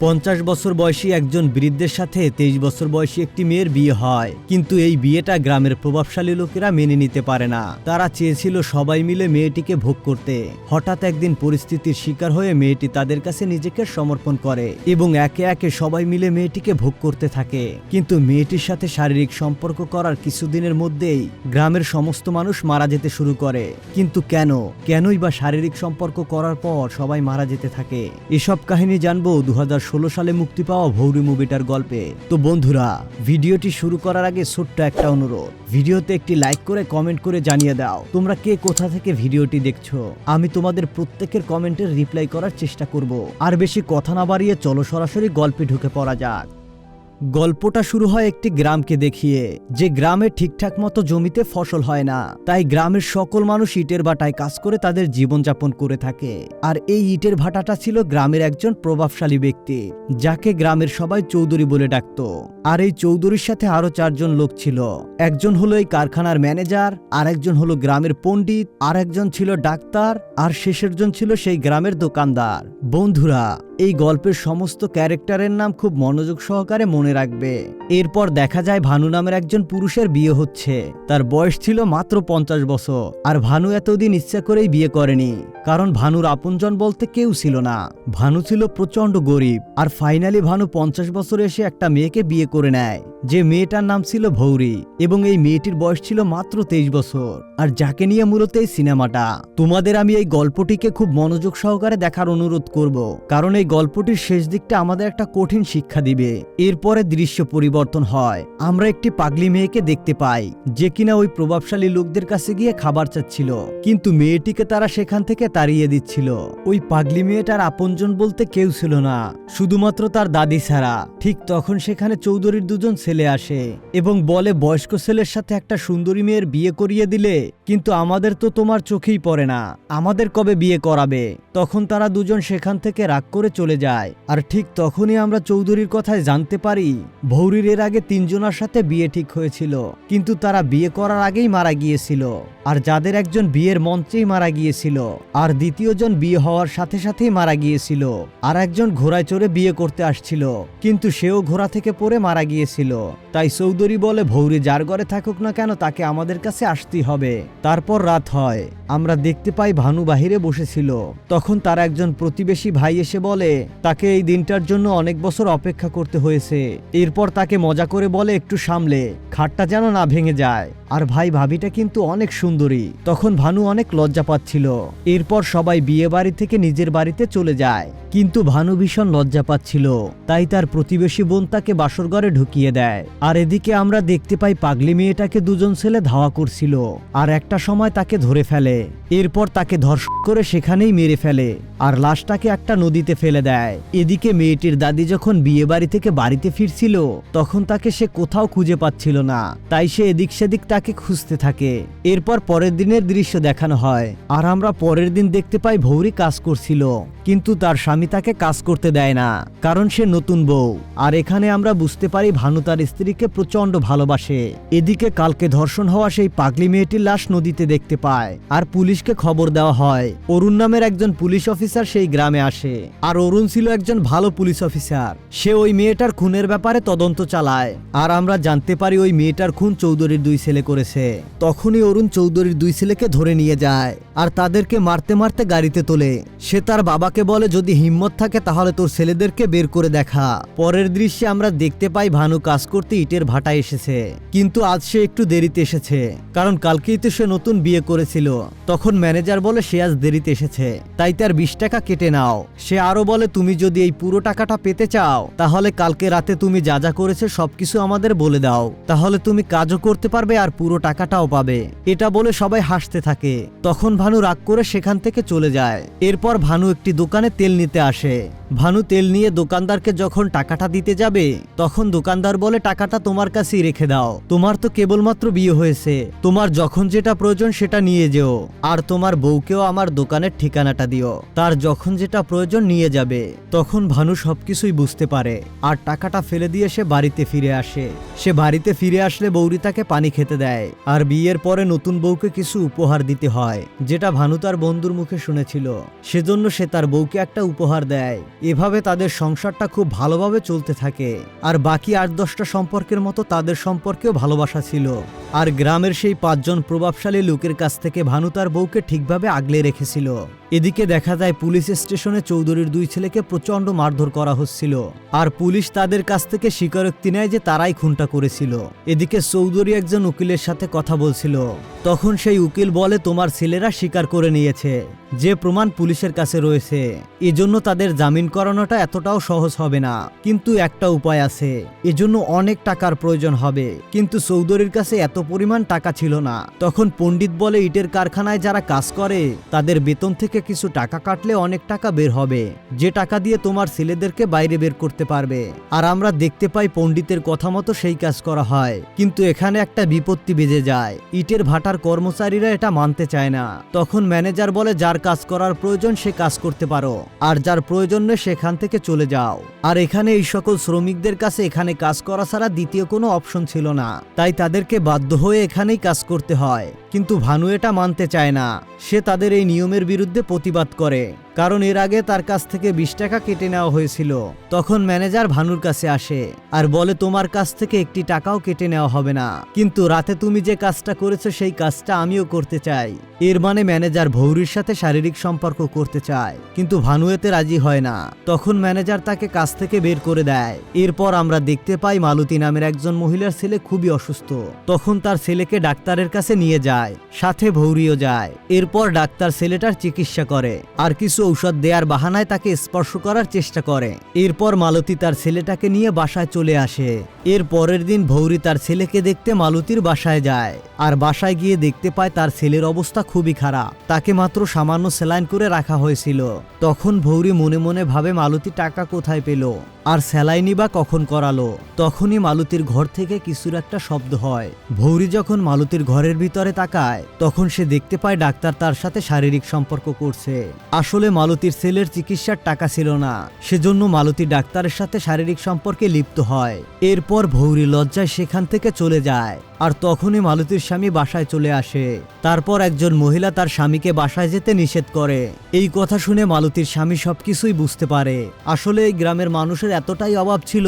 পঞ্চাশ বছর বয়সী একজন বৃদ্ধের সাথে তেইশ বছর বয়সী একটি মেয়ের বিয়ে হয়। কিন্তু এই বিয়েটা গ্রামের প্রভাবশালী লোকেরা মেনে নিতে পারে না। তারা চেয়েছিল সবাই মিলে মেয়েটিকে ভোগ করতে। হঠাৎ একদিন পরিস্থিতির শিকার হয়ে মেয়েটি তাদের কাছে নিজেকে সমর্পণ করে এবং একে একে সবাই মিলে মেয়েটিকে ভোগ করতে থাকে। কিন্তু মেয়েটির সাথে শারীরিক সম্পর্ক করার কিছুদিনের মধ্যেই গ্রামের সমস্ত মানুষ মারা যেতে শুরু করে। কিন্তু কেন? কেনই বা শারীরিক সম্পর্ক করার পর সবাই মারা যেতে থাকে? এসব কাহিনী জানব দু সালে মুক্তি পাওয়া ভৌরি মুভিটার গল্পে। তো বন্ধুরা, ভিডিওটি শুরু করার আগে ছোট্ট একটা অনুরোধ। ভিডিওতে একটি লাইক করে কমেন্ট করে জানিয়ে দাও, তোমরা কে কোথা থেকে ভিডিওটি দেখছ? আমি তোমাদের প্রত্যেকের কমেন্টের রিপ্লাই করার চেষ্টা করব। আর বেশি কথা না বাড়িয়ে চলো সরাসরি গল্পে ঢুকে পড়া যাক। গল্পটা শুরু হয় একটি গ্রামকে দেখিয়ে, যে গ্রামে ঠিকঠাক মতো জমিতে ফসল হয় না। তাই গ্রামের সকল মানুষ ইটের ভাটায় কাজ করে তাদের জীবনযাপন করে থাকে। আর এই ইটের ভাটাটা ছিল গ্রামের একজন প্রভাবশালী ব্যক্তি, যাকে গ্রামের সবাই চৌধুরী বলে ডাকতো। আর এই চৌধুরীর সাথে আরও চারজন লোক ছিল। একজন হলো এই কারখানার ম্যানেজার আর একজন হলো গ্রামের পণ্ডিত আর একজন ছিল ডাক্তার, আর শেষের জন ছিল সেই গ্রামের দোকানদার। বন্ধুরা, এই গল্পের সমস্ত ক্যারেক্টারের নাম খুব মনোযোগ সহকারে মনে রাখবে। এরপর দেখা যায় ভানু নামের একজন পুরুষের বিয়ে হচ্ছে। তার বয়স ছিল মাত্র পঞ্চাশ বছর, আর ভানু এতদিন ইচ্ছা করেই বিয়ে করেনি, কারণ ভানুর আপনজন বলতে কেউ ছিল না। ভানু ছিল প্রচণ্ড গরিব, আর ফাইনালি ভানু পঞ্চাশ বছর এসে একটা মেয়েকে বিয়ে করে নেয়। যে মেয়েটার নাম ছিল ভৌরি, এবং এই মেয়েটির বয়স ছিল মাত্র তেইশ বছর, আর যাকে নিয়ে মূলত এই সিনেমাটা। তোমাদের আমি এই গল্পটিকে খুব মনোযোগ সহকারে দেখার অনুরোধ করব, কারণ এই গল্পটির শেষ দিকটা আমাদের একটা কঠিন শিক্ষা দিবে। এরপরে দৃশ্য পরিবর্তন হয়। আমরা একটি পাগলি মেয়েকে দেখতে পাই, যে কিনা ওই প্রভাবশালী লোকদের কাছে গিয়ে খাবার চাচ্ছিল। কিন্তু মেয়েটিকে তারা সেখান থেকে তাড়িয়ে দিচ্ছিল। ওই পাগলি মেয়েটার আপনজন বলতে কেউ ছিল না, শুধুমাত্র তার দাদি ছাড়া। ঠিক তখন সেখানে চৌধুরীর দুজন ছেলে আসে এবং বলে, বয়স্ক ছেলের সাথে একটা সুন্দরী মেয়ের বিয়ে করিয়ে দিলে, কিন্তু আমাদের তো তোমার চোখেই পড়ে না। আমাদের কবে বিয়ে করাবে? তখন তারা দুজন সেখান থেকে রাগ করে চলে যায়। আর ঠিক তখনই আমরা চৌধুরীর কথায় জানতে পারি, ভৌরির এর আগে তিনজনের সাথে বিয়ে ঠিক হয়েছিল, কিন্তু তারা বিয়ে করার আগেই মারা গিয়েছিল। আর যাদের একজন বিয়ের মঞ্চেই মারা গিয়েছিল, আর দ্বিতীয়জন বিয়ে হওয়ার সাথে সাথেই মারা গিয়েছিল, আর একজন ঘোড়ায় চড়ে বিয়ে করতে আসছিল, কিন্তু সেও ঘোড়া থেকে পড়ে মারা গিয়েছিল। তাই চৌধুরী বলে, ভৌরি যার ঘরে থাকুক না কেন, তাকে আমাদের কাছে আসতেই হবে। তারপর রাত হয়, আমরা দেখতে পাই ভানু বাহিরে বসেছিল। তখন তার একজন প্রতিবেশী ভাই এসে বলে, তাকে এই দিনটার জন্য অনেক বছর অপেক্ষা করতে হয়েছে। এরপর তাকে মজা করে বলে, একটু সামলে, খাটটা যেন না ভেঙে যায়। আর ভাই ভাবিটা কিন্তু অনেক সুন্দরী। তখন ভানু অনেক লজ্জা পাচ্ছিল। এরপর সবাই বিয়ে বাড়ি থেকে নিজের বাড়িতে চলে যায়। কিন্তু ভানু ভীষণ লজ্জা পাচ্ছিল। তাই তার প্রতিবেশী বোন তাকে বাসরঘরে ঢুকিয়ে দেয়। আর এদিকে আমরা দেখতে পাই পাগলি মেয়েটাকে দুজন ছেলে ধাওয়া করছিল। আর একটা সময় তাকে ধরে ফেলে। এরপর তাকে ধর্ষণ করে সেখানেই মেরে ফেলে। আর লাশটাকে একটা নদীতে ফেলে দেয়। এদিকে মেয়েটির দাদি যখন বিয়ে বাড়ি থেকে বাড়িতে ফিরছিল, তখন তাকে সে কোথাও খুঁজে পাচ্ছিল না। তাই সে এদিক সেদিক তাকে খুঁজতে থাকে। এরপর পরের দিনের দৃশ্য দেখানো হয়। আর আমরা পরের দিন দেখতে পাই ভৌরি কাজ করছিল, কিন্তু তার স্বামী তাকে কাজ করতে দেয় না, কারণ সে নতুন বউ। আর এখানে আমরা বুঝতে পারি ভানু তার স্ত্রীকে প্রচণ্ড ভালোবাসে। এদিকে কালকে ধর্ষণ হওয়া সেই পাগলি মেয়েটির লাশ নদীতে দেখতে পায়। আর পুলিশকে খবর দেওয়া হয়, অরুণ নামের একজন পুলিশ অফিসার সেই গ্রামে আসে। আর অরুণ ছিল একজন ভালো পুলিশ অফিসার। সে ওই মেয়েটার খুনের ব্যাপারে তদন্ত চালায়। আর আমরা জানতে পারি ওই মেয়েটার খুন চৌধুরীর দুই ছেলে করেছে। তখনই অরুণ চৌধুরীর দুই ছেলেকে ধরে নিয়ে যায় আর তাদেরকে মারতে মারতে গাড়িতে তোলে। সে তার বাবাকে বলে, যদি হিম্মত থাকে তাহলে তোর ছেলেদেরকে বের করে দেখা। পরের দৃশ্যে আমরা দেখতে পাই ভানু কাজ করতে ইটের ভাটা এসেছে। কিন্তু আজ সে একটু দেরিতে এসেছে, কারণ কালকেই তো সে নতুন বিয়ে করেছিল। তখন ম্যানেজার বলে, সে আজ দেরিতে এসেছে। তাই তার বিশ টাকা কেটে নাও। সে আরও বলে, তুমি যদি এই পুরো টাকাটা পেতে চাও, তাহলে কালকে রাতে তুমি যা যা করেছে সবকিছু আমাদের বলে দাও। তাহলে তুমি কাজও করতে পারবে আর পুরো টাকাটাও পাবে। এটা বলে সবাই হাসতে থাকে। তখন ভানু রাগ করে সেখান থেকে চলে যায়। এরপর ভানু একটি দোকানে তেল নিতে আসে। ভানু তেল নিয়ে দোকানদারকে যখন টাকাটা দিতে যাবে, তখন দোকানদার বলে, টাকাটা তোমার কাছেই রেখে দাও। তোমার তো কেবলমাত্র বিয়ে হয়েছে। তোমার যখন যেটা প্রয়োজন সেটা নিয়ে যেও। আর তোমার বউকেও আমার দোকানের ঠিকানাটা দিও। তার যখন যেটা প্রয়োজন নিয়ে যাবে, তখন ভানু সবকিছুই বুঝতে পারে। আর টাকাটা ফেলে দিয়ে সে বাড়িতে ফিরে আসে। সে বাড়িতে ফিরে আসলে বৌরি তাকে পানি খেতে দেয়। আর বিয়ের পরে নতুন বউকে কিছু উপহার দিতে হয়, যেটা ভানু তার বন্ধুর মুখে শুনেছিল। সেজন্য সে তার বউকে একটা উপহার দেয়। এভাবে তাদের সংসারটা খুব ভালোভাবে চলতে থাকে। আর বাকি আট দশটা সম্পর্কের মতো তাদের সম্পর্কেও ভালোবাসা ছিল। আর গ্রামের সেই পাঁচজন প্রভাবশালী লোকের কাছ থেকে ভানু তার বউকে ঠিকভাবে আগলে রেখেছিল। এদিকে দেখা যায় পুলিশ স্টেশনে চৌধুরীর দুই ছেলেকে প্রচণ্ড মারধর করা হচ্ছিল। আর পুলিশ তাদের কাছ থেকে স্বীকারোক্তি নেয় যে তারাই খুনটা করেছিল। এদিকে চৌধুরী একজন উকিলের সাথে কথা বলছিল। তখন সেই উকিল বলে, তোমার ছেলেরা স্বীকার করে নিয়েছে। যে প্রমাণ পুলিশের কাছে রয়েছে। এজন্য তাদের জামিন করানোটা এতটাও সহজ হবে না। কিন্তু একটা উপায় আছে। এজন্য অনেক টাকার প্রয়োজন হবে। কিন্তু চৌধুরীর কাছে এত পরিমাণ টাকা ছিল না। তখন পণ্ডিত বলে, ইটের কারখানায় যারা কাজ করে, তাদের বেতন থেকে কিছু টাকা কাটলে অনেক টাকা বের হবে। যে টাকা দিয়ে তোমার ছেলেদেরকে বাইরে বের করতে পারবে। আর আমরা দেখতে পাই পণ্ডিতের কথা মতো সেই কাজ করা হয়। কিন্তু এখানে একটা বিপত্তি বেজে যায়। ইটের ভাটার কর্মচারীরা এটা মানতে চায় না। তখন ম্যানেজার বলে, যার কাজ করার প্রয়োজন, সে কাজ করতে পারো। আর যার প্রয়োজন নেই, সেখান থেকে চলে যাও। আর এখানে এই সকল শ্রমিকদের কাছে এখানে কাজ করা ছাড়া দ্বিতীয় কোনো অপশন ছিল না। তাই তাদেরকে বাধ্য হয়ে এখানেই কাজ করতে হয়। কিন্তু ভানু এটা মানতে চায় না। সে তাদের এই নিয়মের বিরুদ্ধে প্রতিবাদ করে। কারণ এর আগে তার কাছ থেকে বিশ টাকা কেটে নেওয়া হয়েছিল। তখন ম্যানেজার ভানুর কাছে আসে আর বলে, তোমার কাছ থেকে একটি টাকাও কেটে নেওয়া হবে না। কিন্তু রাতে তুমি যে কাজটা করেছ, সেই কাজটা আমিও করতে চাই। এর মানে ম্যানেজার ভৌরির সাথে শারীরিক সম্পর্ক করতে চায়। কিন্তু ভানু এতে রাজি হয় না। তখন ম্যানেজার তাকে কাজ থেকে বের করে দেয়। এরপর আমরা দেখতে পাই মালতী নামের একজন মহিলার ছেলে খুবই অসুস্থ। তখন তার ছেলেকে ডাক্তারের কাছে নিয়ে যায়। সাথে ভৌরিও যায়। এরপর ডাক্তার ছেলেটার চিকিৎসা করে। আর কিছু ঔষধ দেওয়ার বাহানায় তাকে স্পর্শ করার চেষ্টা করে। এরপর মালতী তার ছেলেটাকে নিয়ে বাসায় চলে আসে। এর পরের দিন ভৌরি তার ছেলেকে দেখতে মালতীর বাসায় যায়। আর বাসায় গিয়ে দেখতে পায় তার ছেলের অবস্থা খুবই খারাপ। তাকে মাত্র সামান্য স্যালাইন করে রাখা হয়েছিল। তখন ভৌরি মনে মনে ভাবে মালতী টাকা কোথায় পেল? আর স্যালাইনি বা কখন করালো? তখনই মালতীর ঘর থেকে কিছুর একটা শব্দ হয়। ভৌরি যখন মালতীর ঘরের ভিতরে তাকায়, তখন সে দেখতে পায় ডাক্তার তার সাথে শারীরিক সম্পর্ক করছে। আসলে মালতীর ছেলের চিকিৎসার টাকা ছিল না। সেজন্য মালতী ডাক্তারের সাথে শারীরিক সম্পর্কে লিপ্ত হয়। এরপর ভৌরি লজ্জায় সেখান থেকে চলে যায় আর তখনই মালতীর স্বামী বাসায় চলে আসে। তারপর একজন মহিলা তার স্বামীকে বাসায় যেতে নিষেধ করে। এই কথা শুনে মালতীর স্বামী সবকিছুই বুঝতে পারে। আসলে এই গ্রামের মানুষের এতটাই অভাব ছিল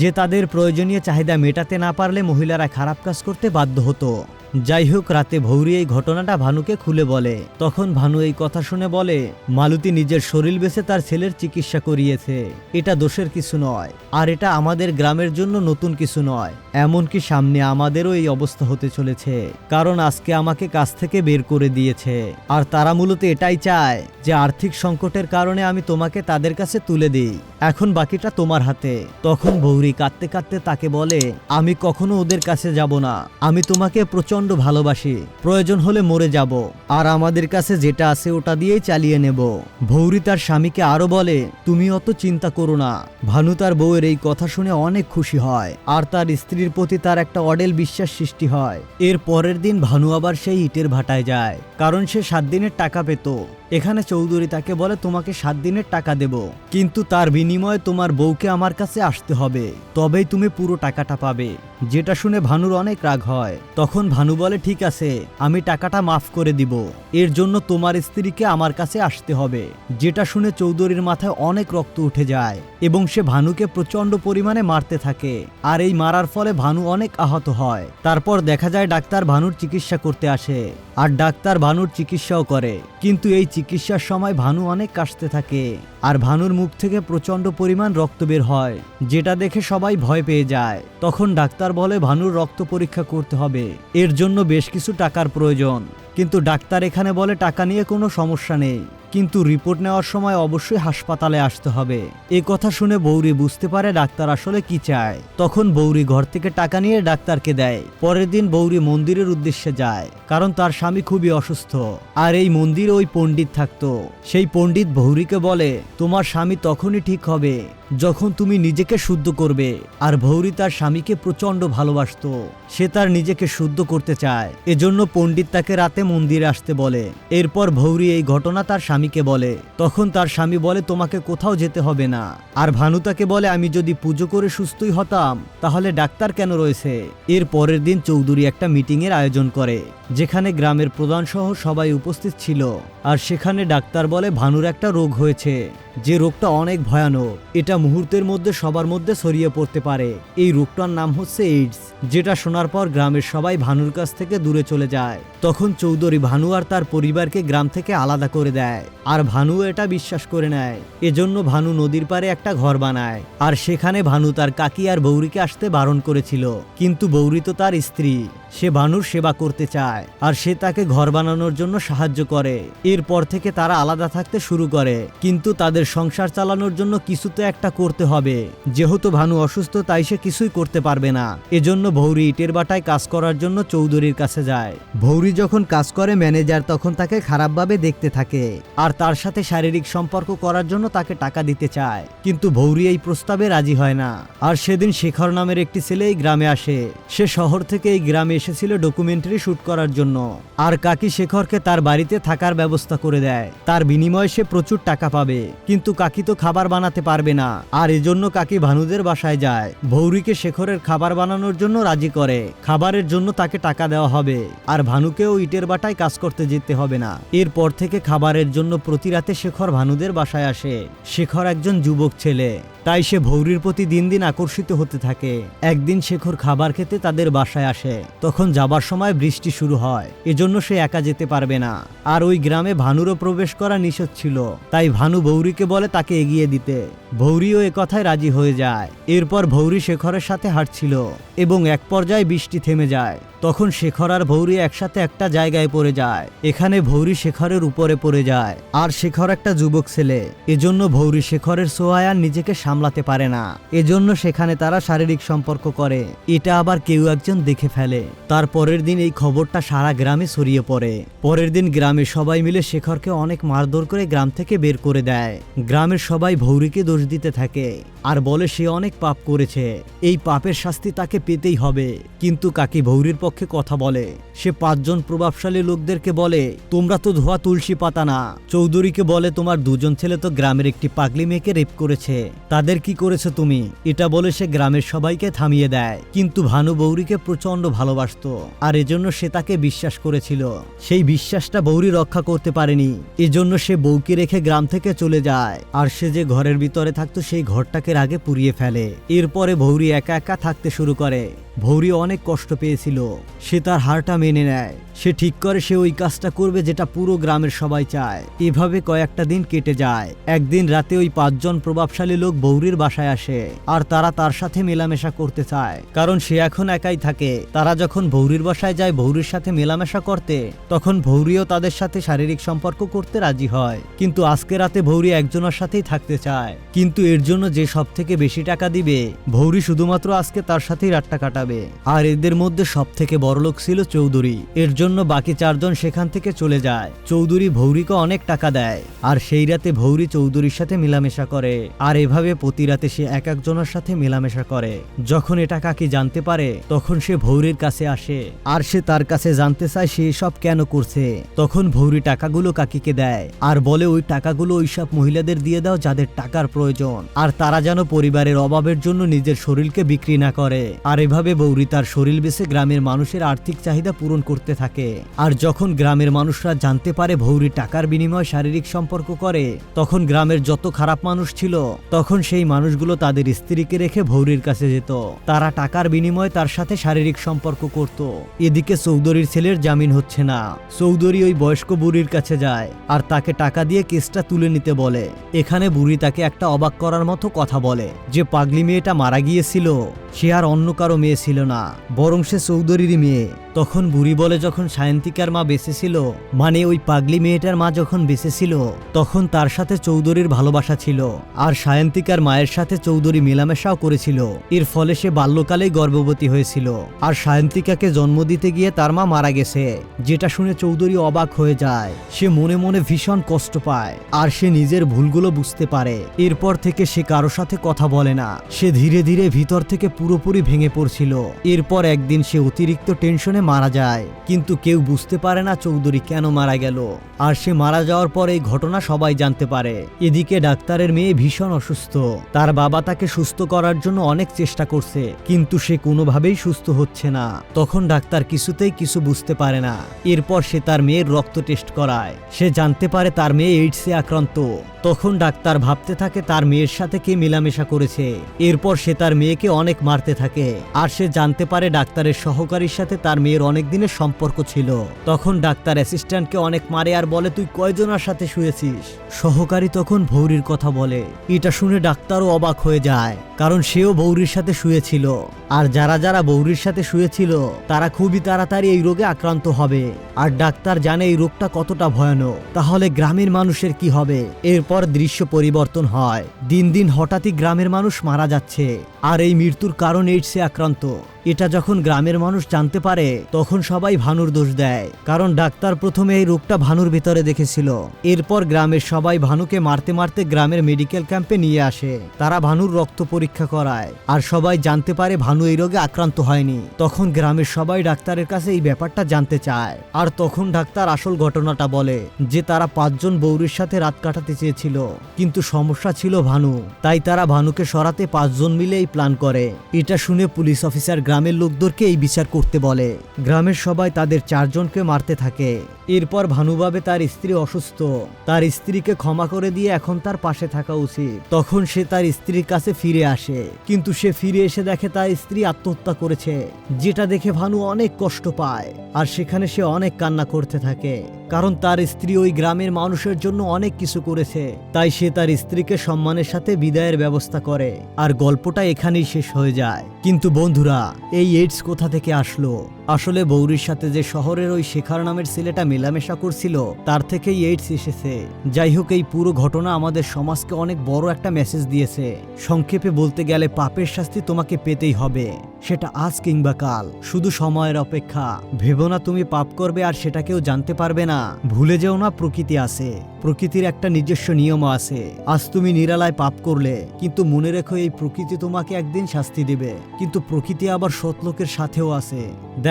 যে তাদের প্রয়োজনীয় চাহিদা মেটাতে না পারলে মহিলারা খারাপ কাজ করতে বাধ্য হতো। যাই হোক রাতে ভৌরি এই ঘটনাটা ভানুকে খুলে বলে। তখন ভানু এই কথা শুনে বলে, মালতী নিজের শরীর বেছে তার ছেলের চিকিৎসা করিয়েছে। এটা দোষের কিছু নয়, আর এটা আমাদের গ্রামের জন্য নতুন কিছু নয়। এমনকি সামনে আমাদেরও এই অবস্থা হতে চলেছে, কারণ আজকে আমাকে কাজ থেকে বের করে দিয়েছে। আর তারা মূলত এটাই চায় যে আর্থিক সংকটের কারণে আমি তোমাকে তাদের কাছে তুলে দিই। এখন বাকিটা তোমার হাতে। তখন ভৌরি কাঁদতে কাঁদতে তাকে বলে, আমি কখনো ওদের কাছে যাব না। আমি তোমাকে প্রচণ্ড ভালোবাসি। প্রয়োজন হলে মরে যাব। আর আমাদের কাছে যেটা আছে ওটা দিয়েই চালিয়ে নেব। ভৌরি তার স্বামীকে আরও বলে, তুমি অত চিন্তা করো না। ভানু তার বউয়ের এই কথা শুনে অনেক খুশি হয়। আর তার স্ত্রীর প্রতি তার একটা অডেল বিশ্বাস সৃষ্টি হয়। এর পরের দিন ভানু আবার সেই ইটের ভাটায় যায়। কারণ সে সাত দিনের টাকা পেত। এখানে চৌধুরী তাকে বলে, তোমাকে সাত দিনের টাকা দেব। কিন্তু তার বিনিময়ে তোমার বউকে আমার কাছে আসতে হবে। তবেই তুমি পুরো টাকাটা পাবে। যেটা শুনে ভানুর অনেক রাগ হয়। তখন ভানু বলে, ঠিক আছে, আমি টাকাটা মাফ করে দিব। এর জন্য তোমার স্ত্রীকে আমার কাছে আসতে হবে। যেটা শুনে চৌধুরীর মাথায় অনেক রক্ত উঠে যায় এবং সে ভানুকে প্রচণ্ড পরিমাণে মারতে থাকে। আর এই মারার ফলে ভানু অনেক আহত হয়। তারপর দেখা যায়, ডাক্তার ভানুর চিকিৎসা করতে আসে। আর ডাক্তার ভানুর চিকিৎসাও করে। কিন্তু এই চিকিৎসার সময় ভানু অনেক কাশতে থাকে। আর ভানুর মুখ থেকে প্রচণ্ড পরিমাণ রক্ত বের হয়, যেটা দেখে সবাই ভয় পেয়ে যায়। তখন ডাক্তার বলে ভানুর রক্ত পরীক্ষা করতে হবে। এর জন্য বেশ কিছু টাকার প্রয়োজন। কিন্তু ডাক্তার এখানে বলে টাকা নিয়ে কোনো সমস্যা নেই। কিন্তু রিপোর্ট নেওয়ার সময় অবশ্যই হাসপাতালে আসতে হবে। এ কথা শুনে বৌরি বুঝতে পারে ডাক্তার আসলে কি চায়। তখন বৌরি ঘর থেকে টাকা নিয়ে ডাক্তারকে দেয়। পরের দিন বৌরি মন্দিরের উদ্দেশ্যে যায়, কারণ তার স্বামী খুবই অসুস্থ। আর এই মন্দিরে ওই পণ্ডিত থাকতো। সেই পণ্ডিত ভৌরিকে বলে, তোমার স্বামী তখনই ঠিক হবে। যখন তুমি নিজেকে শুদ্ধ করবে, আর ভৌরি তার স্বামীকে প্রচণ্ড ভালোবাসতো, সে তার নিজেকে শুদ্ধ করতে চায়। এজন্য পণ্ডিত তাকে রাতে মন্দিরে আসতে বলে। এরপর ভৌরি এই ঘটনা তার স্বামীকে বলে। তখন তার স্বামী বলে, তোমাকে কোথাও যেতে হবে না। আর ভানু তাকে বলে, আমি যদি পুজো করে সুস্থই হতাম, তাহলে ডাক্তার কেন রয়েছে? এর পরের দিন চৌধুরী একটা মিটিংয়ের আয়োজন করে। যেখানে গ্রামের প্রধান সহ সবাই উপস্থিত ছিল। আর সেখানে ডাক্তার বলে ভানুর একটা রোগ হয়েছে। যে রোগটা অনেক ভয়ানক। এটা মুহূর্তের মধ্যে সবার মধ্যে ছড়িয়ে পড়তে পারে। এই রোগটার নাম হচ্ছে এইডস, যেটা শোনার পর গ্রামের সবাই ভানুর কাছ থেকে দূরে চলে যায়। তখন চৌধুরী ভানু আর তার পরিবারকে গ্রাম থেকে আলাদা করে দেয়। আর ভানু এটা বিশ্বাস করে নেয়। এজন্য ভানু নদীর পাড়ে একটা ঘর বানায়। আর সেখানে ভানু তার কাকি আর বৌরিকে আসতে বারণ করেছিল। কিন্তু বৌরি তো তার স্ত্রী। সে ভানুর সেবা করতে চায়। আর সে তাকে ঘর বানানোর জন্য সাহায্য করে। এরপর থেকে তারা আলাদা থাকতে শুরু করে। কিন্তু তাদের সংসার চালানোর জন্য কিছু তো একটা করতে হবে। যেহেতু ভানু অসুস্থ, তাই সে কিছুই করতে পারবে না। এজন্য ভৌরি ইটের বাটায় কাজ করার জন্য চৌধুরীর কাছে যায়। ভৌরি যখন কাজ করে, ম্যানেজার তখন তাকে খারাপভাবে দেখতে থাকে। আর তার সাথে শারীরিক সম্পর্ক করার জন্য তাকে টাকা দিতে চায়। কিন্তু ভৌরি এই প্রস্তাবে রাজি হয় না। আর সেদিন শেখর নামের একটি ছেলে এই গ্রামে আসে। সে শহর থেকে এই গ্রামে এসেছিল ডকুমেন্টারি শুট করার জন্য। আর কাকি শেখরকে তার বাড়িতে থাকার ব্যবস্থা করে দেয়। তার বিনিময়ে সে প্রচুর টাকা পাবে। কিন্তু কাকি তো খাবার বানাতে পারবে না। আর এজন্য কাকি ভানুদের বাসায় যায়। ভৌরিকে শেখরের খাবার বানানোর জন্য রাজি করে। খাবারের জন্য তাকে টাকা দেওয়া হবে। আর ভানুকেও ইটের বাটায় কাজ করতে যেতে হবে না। এরপর থেকে খাবারের জন্য প্রতি রাতে শেখর ভানুদের বাসায় আসে। শেখর একজন যুবক ছেলে। তাই সে ভৌরির প্রতি দিন দিন আকর্ষিত হতে থাকে। একদিন শেখর খাবার খেতে তাদের বাসায় আসে। তখন যাবার সময় বৃষ্টি শুরু হয়। এজন্য সে একা যেতে পারবে না। আর ওই গ্রামে ভানুরও প্রবেশ করা নিষেধ ছিল। তাই ভানু ভৌরিকে বলে তাকে এগিয়ে দিতে। ভৌরিও কথায় রাজি হয়ে যায়। এরপর ভৌরি শেখরের সাথে হাঁটছিল এবং এক পর্যায়ে বৃষ্টি থেমে যায়। তখন শেখর আর ভৌরি একসাথে একটা জায়গায় পড়ে যায়। এখানে ভৌরি শেখরের উপরে পড়ে যায়, আর শেখর একটা যুবক ছেলে। এজন্য ভৌরি শেখরের সোহায় আর নিজেকে সামলাতে পারে না। এজন্য সেখানে তারা শারীরিক সম্পর্ক করে। এটা আবার কেউ একজন দেখে ফেলে। তার পরের দিন এই খবরটা সারা গ্রামে ছড়িয়ে পড়ে। পরের দিন গ্রামে সবাই মিলে শেখরকে অনেক মারধর করে গ্রাম থেকে বের করে দেয়। গ্রামের সবাই ভৌরিকে দোষ দিতে থাকে, আর বলে সে অনেক পাপ করেছে। এই পাপের শাস্তি তাকে পেতেই হবে। কিন্তু কাকি ভৌরির কথা বলে। সে পাঁচজন প্রভাবশালী লোকদেরকে বলে, তোমরা তো ধোয়া তুলসী পাতা না। চৌধুরীকে বলে, তোমার দুজন ছেলে তো গ্রামের একটি পাগলি মেয়েকে রেপ করেছে। তাদের কি করেছ তুমি? এটা বলে সে গ্রামের সবাইকে থামিয়ে দেয়। কিন্তু ভানু বৌরিকে প্রচণ্ড ভালোবাসতো, আর এজন্য সে তাকে বিশ্বাস করেছিল। সেই বিশ্বাসটা বৌরি রক্ষা করতে পারেনি। এজন্য সে বউকে রেখে গ্রাম থেকে চলে যায়। আর সে যে ঘরের ভিতরে থাকতো, সেই ঘরটাকে আগে পুড়িয়ে ফেলে। এরপরে ভৌরি একা একা থাকতে শুরু করে। ভৌরি অনেক কষ্ট পেয়েছিল। সে তার হারটা মেনে নেয়। সে ঠিক করে, সে ওই কাজটা করবে যেটা পুরো গ্রামের সবাই চায়। এভাবে কয়েকটা দিন কেটে যায়। একদিন রাতে ওই পাঁচজন প্রভাবশালী লোক বৌরির বাসায় আসে আর তারা তার সাথে মেলামেশা করতে চায়। কারণ সে এখন একাই থাকে। তারা যখন ভৌরির বাসায় যায় ভৌরির সাথে মেলামেশা করতে, তখন ভৌরিও তাদের সাথে শারীরিক সম্পর্ক করতে রাজি হয়। কিন্তু আজকে রাতে ভৌরি একজনের সাথেই থাকতে চায়। কিন্তু এর জন্য যে সব থেকে বেশি টাকা দিবে ভৌরি শুধুমাত্র আজকে তার সাথেই রাতটা কাটাবে। আর এদের মধ্যে সব থেকে বড়লোক ছিল চৌধুরী। এর জন্য বাকি চারজন সেখান থেকে চলে যায়। চৌধুরী ভৌরিকে অনেক টাকা দেয়। আর সেই রাতে ভৌরি চৌধুরীর সাথে মেলামেশা করে। আর এভাবে প্রতি রাতে সে এক একজনের সাথে মেলামেশা করে। যখন এটা কাকি জানতে পারে, তখন সে ভৌরির কাছে আসে। আর সে তার কাছে জানতে চায় সে সব কেন করছে। তখন ভৌরি টাকাগুলো কাকিকে দেয়। আর বলে, ওই টাকাগুলো ওইসব মহিলাদের দিয়ে দাও যাদের টাকার প্রয়োজন। আর তারা যেন পরিবারের অভাবের জন্য নিজের শরীরকে বিক্রি না করে। আর এভাবে বৌরি তার শরীর বেছে গ্রামের মানুষের আর্থিক চাহিদা পূরণ করতে থাকে। আর যখন গ্রামের মানুষরা জানতে পারে ভৌরি টাকার বিনিময়ে শারীরিক সম্পর্ক করে, তখন গ্রামের যত খারাপ মানুষ ছিল, তখন সেই মানুষগুলো তাদের স্ত্রীকে রেখে ভৌরির কাছে যেত। তারা টাকার বিনিময়ে তার সাথে শারীরিক সম্পর্ক করত। এদিকে চৌধুরীর ছেলের জামিন হচ্ছে না। চৌধুরী ওই বয়স্ক বুড়ির কাছে যায় আর তাকে টাকা দিয়ে কেসটা তুলে নিতে বলে। এখানে বুড়ি তাকে একটা অবাক করার মতো কথা বলে যে পাগলি মেয়েটা মারা গিয়েছিল, সে আর অন্য কারও মেয়ে ছিল না, বরং সে চৌধুরীর মেয়ে। তখন বুড়ি বলে যখন সায়ন্তিকার মা বেঁচে ছিল মানে ওই পাগলি মেয়েটার মা যখন বেঁচে ছিল, তখন তার সাথে চৌধুরীর ভালোবাসা ছিল, আর সায়ন্তিকার মায়ের সাথে চৌধুরী মেলামেশাও করেছিল। এর ফলে সে বাল্যকালেই গর্ভবতী হয়েছিল, আর সায়ন্তিকাকে জন্ম দিতে গিয়ে তার মা মারা গেছে, যেটা শুনে চৌধুরী অবাক হয়ে যায়। সে মনে মনে ভীষণ কষ্ট পায়, আর সে নিজের ভুলগুলো বুঝতে পারে। এরপর থেকে সে কারও সাথে কথা বলে না, সে ধীরে ধীরে ভিতর থেকে পুরোপুরি ভেঙে পড়ছিল। এরপর একদিন সে অতিরিক্ত টেনশনে মারা যায়, কিন্তু কেউ বুঝতে পারে না চৌধুরী কেন মারা গেল। আর সে মারা যাওয়ার পর এই ঘটনা সবাই জানতে পারে। এদিকে ডাক্তারের মেয়ে ভীষণ অসুস্থ। তার বাবা তাকে সুস্থ করার জন্য অনেক চেষ্টা করছে, কিন্তু সে কোনোভাবেই সুস্থ হচ্ছে না। তখন ডাক্তার কিছুতেই কিছু বুঝতে পারে না। এরপর সে তার মেয়ের রক্ত টেস্ট করায়। সে জানতে পারে তার মেয়ে এইডসে আক্রান্ত। তখন ডাক্তার ভাবতে থাকে তার মেয়ের সাথে কে মেলামেশা করেছে। এরপর সে তার মেয়েকে অনেক মারতে থাকে। আর সে জানতে পারে ডাক্তারের সহকারীর সাথে তার মেয়ের অনেক দিনের সম্পর্ক ছিল। তখন ডাক্তার অ্যাসিস্ট্যান্টকে অনেক মারে, আর বলে, তুই কয়জনের সাথে শুয়েছিস? সহকারী তখন ভৌরির কথা বলে। এটা শুনে ডাক্তারও অবাক হয়ে যায়, কারণ সেও বৌরির সাথে শুয়েছিল। আর যারা যারা বৌরির সাথে শুয়েছিল, তারা খুবই তাড়াতাড়ি এই রোগে আক্রান্ত হবে। আর ডাক্তার জানে এই রোগটা কতটা ভয়ানক। তাহলে গ্রামের মানুষের কি হবে? এরপর দৃশ্য পরিবর্তন হয়। দিন দিন হঠাৎই গ্রামের মানুষ মারা যাচ্ছে। আর এই মৃত্যুর কারণ এইডসে আক্রান্ত। এটা যখন গ্রামের মানুষ জানতে পারে, তখন সবাই ভানুর দোষ দেয়। কারণ ডাক্তার প্রথমে এই রোগটা ভানুর ভিতরে দেখেছিল। এরপর গ্রামের সবাই ভানুকে মারতে মারতে গ্রামের মেডিকেল ক্যাম্পে নিয়ে আসে। তারা ভানুর রক্ত পরীক্ষা করায়। আর সবাই জানতে পারে ভানু এই রোগে আক্রান্ত হয়নি। তখন গ্রামের সবাই ডাক্তারের কাছে এই ব্যাপারটা জানতে চায়। আর তখন ডাক্তার আসল ঘটনাটা বলে যে, তারা পাঁচজন বৌরির সাথে রাত কাটাতে চেয়েছিল। কিন্তু সমস্যা ছিল ভানু। তাই তারা ভানুকে সরাতে পাঁচজন মিলে এই প্ল্যান করে। এটা শুনে পুলিশ অফিসার গ্রামের লোকদেরকে এই বিচার করতে বলে। গ্রামের সবাই তাদের চারজনকে মারতে থাকে। এরপর ভানুভাবে তার স্ত্রী অসুস্থ। তার স্ত্রীকে ক্ষমা করে দিয়ে এখন তার পাশে থাকা উচিত। তখন সে তার স্ত্রীর কাছে ফিরে আসে। কিন্তু সে ফিরে এসে দেখে তার স্ত্রী আত্মহত্যা করেছে, যেটা দেখে ভানু অনেক কষ্ট পায়। আর সেখানে সে অনেক কান্না করতে থাকে। কারণ তার স্ত্রী ওই গ্রামের মানুষের জন্য অনেক কিছু করেছে। তাই সে তার স্ত্রীকে সম্মানের সাথে বিদায়ের ব্যবস্থা করে। আর গল্পটা এখানেই শেষ হয়ে যায়। কিন্তু বন্ধুরা এই এইডস কোথা থেকে আসলো? আসলে বৌরির সাথে যে শহরের ওই শেখার নামের ছেলেটা মেলামেশা করছিল, তার থেকেই এইডস এসেছে। যাই হোক, এই পুরো ঘটনা আমাদের সমাজকে অনেক বড় একটা মেসেজ দিয়েছে। সংক্ষেপে বলতে গেলে পাপের শাস্তি তোমাকে পেতেই হবে। সেটা আজ কিংবা কাল। শুধু সময়ের অপেক্ষা। ভেবো না তুমি পাপ করবে আর সেটা কেউ জানতে পারবে না। ভুলে যেও না, প্রকৃতি আছে। প্রকৃতির একটা নিজস্ব নিয়ম আছে। আজ তুমি নিরালায় পাপ করলে, কিন্তু মনে রেখো এই প্রকৃতি তোমাকে একদিন শাস্তি দেবে। কিন্তু প্রকৃতি আবার সৎলোকের সাথেও আছে।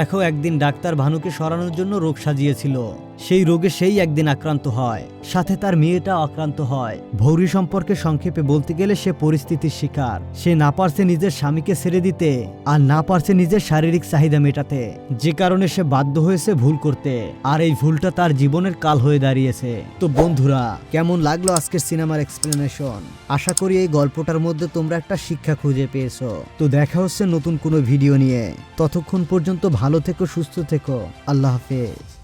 দেখো একদিন ডাক্তার ভানুকে সরানোর জন্য রোগ সাজিয়েছিল। সেই রোগে সেই একদিন আক্রান্ত হয়। সাথে তার মেয়েটা আক্রান্ত হয়। ভৌরি সম্পর্কে সংক্ষেপে বলতে গেলে সে পরিস্থিতির শিকার। সে না পারছে নিজের স্বামীকে ছেড়ে দিতে আর না পারছে নিজের শারীরিক চাহিদা মেটাতে। যে কারণে সে বাধ্য হয়েছে ভুল করতে। আর এই ভুলটা তার জীবনের কাল হয়ে দাঁড়িয়েছে। তো বন্ধুরা, কেমন লাগল আজকের সিনেমার এক্সপ্লেনেশন আশা করি এই গল্পটার মধ্যে তোমরা একটা শিক্ষা খুঁজে পেয়েছ। তো দেখা হচ্ছে নতুন কোনো ভিডিও নিয়ে। ততক্ষণ পর্যন্ত ভালো থেকো, সুস্থ থেকো। আল্লাহ হাফেজ।